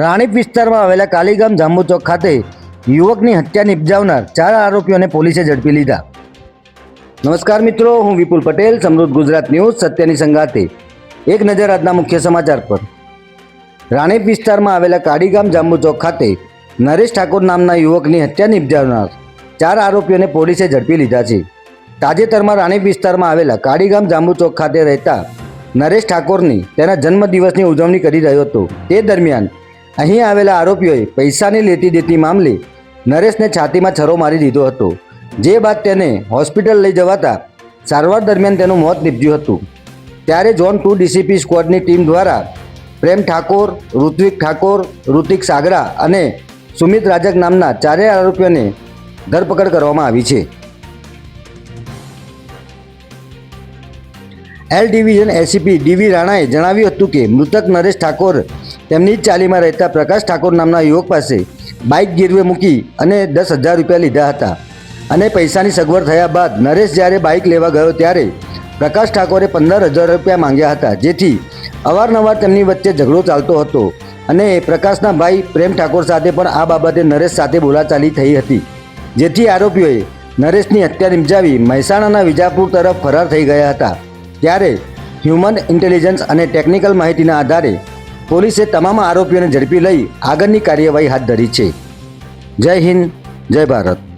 રાણીપ વિસ્તારમાં આવેલા કાલીગામ જાંબુ ચોક ખાતે યુવકની હત્યા નિપજાવનાર ચાર આરોપીઓને પોલીસે ઝડપી લીધા. નમસ્કાર મિત્રો, હું વિપુલ પટેલ, સમૃદ્ધ ગુજરાત ન્યૂઝ, સત્યની સંગાતે એક નજર આજના મુખ્ય સમાચાર પર. રાણીપ વિસ્તારમાં આવેલા કાળીગામ જાંબુ ચોક ખાતે નરેશ ઠાકોર નામના યુવકની હત્યા નિપજાવનાર ચાર આરોપીઓને પોલીસે ઝડપી લીધા છે. તાજેતરમાં રાણીપ વિસ્તારમાં આવેલા કાળીગામ જાંબુ ચોક ખાતે રહેતા નરેશ ઠાકોરની તેના જન્મદિવસની ઉજવણી કરી રહ્યો હતો. તે દરમિયાન અહીં આવેલા આરોપીઓએ પૈસાની લેતી દેતી મામલે નરેશને છાતીમાં છરો મારી દીધો હતો. જે બાદ તેને હોસ્પિટલ લઈ જવાતા સારવાર દરમિયાન તેનું મોત નીપજ્યું હતું. ત્યારે ઝોન ટુ ડીસીપી સ્કવોડની ટીમ દ્વારા પ્રેમ ઠાકોર, ઋત્વિક ઠાકોર, ઋતિક સાગરા અને સુમિત રાજક નામના ચારેય આરોપીઓને ધરપકડ કરવામાં આવી છે. એલ ડિવિઝન એસીપી ડીવી રાણાએ જણાવ્યું હતું કે મૃતક નરેશ ઠાકોર તેમની જ ચાલીમાં રહેતા પ્રકાશ ઠાકોર નામના યુવક પાસે બાઇક ગીરવે મૂકી અને દસ હજાર રૂપિયા લીધા હતા. અને પૈસાની સગવડ થયા બાદ નરેશ જ્યારે બાઇક લેવા ગયો ત્યારે પ્રકાશ ઠાકોરે પંદર હજાર રૂપિયા માંગ્યા હતા, જેથી અવારનવાર તેમની વચ્ચે ઝઘડો ચાલતો હતો અને પ્રકાશના ભાઈ પ્રેમ ઠાકોર સાથે પણ આ બાબતે નરેશ સાથે બોલાચાલી થઈ હતી. જેથી આરોપીઓએ નરેશની હત્યા નિપજાવી મહેસાણાના વિજાપુર તરફ ફરાર થઈ ગયા હતા. ત્યારે હ્યુમન ઇન્ટેલિજન્સ અને ટેકનિકલ માહિતીના આધારે પોલીસે તમામ આરોપીઓને ઝડપી લઈ આગળની કાર્યવાહી હાથ ધરી છે. જય હિન્દ જય ભારત.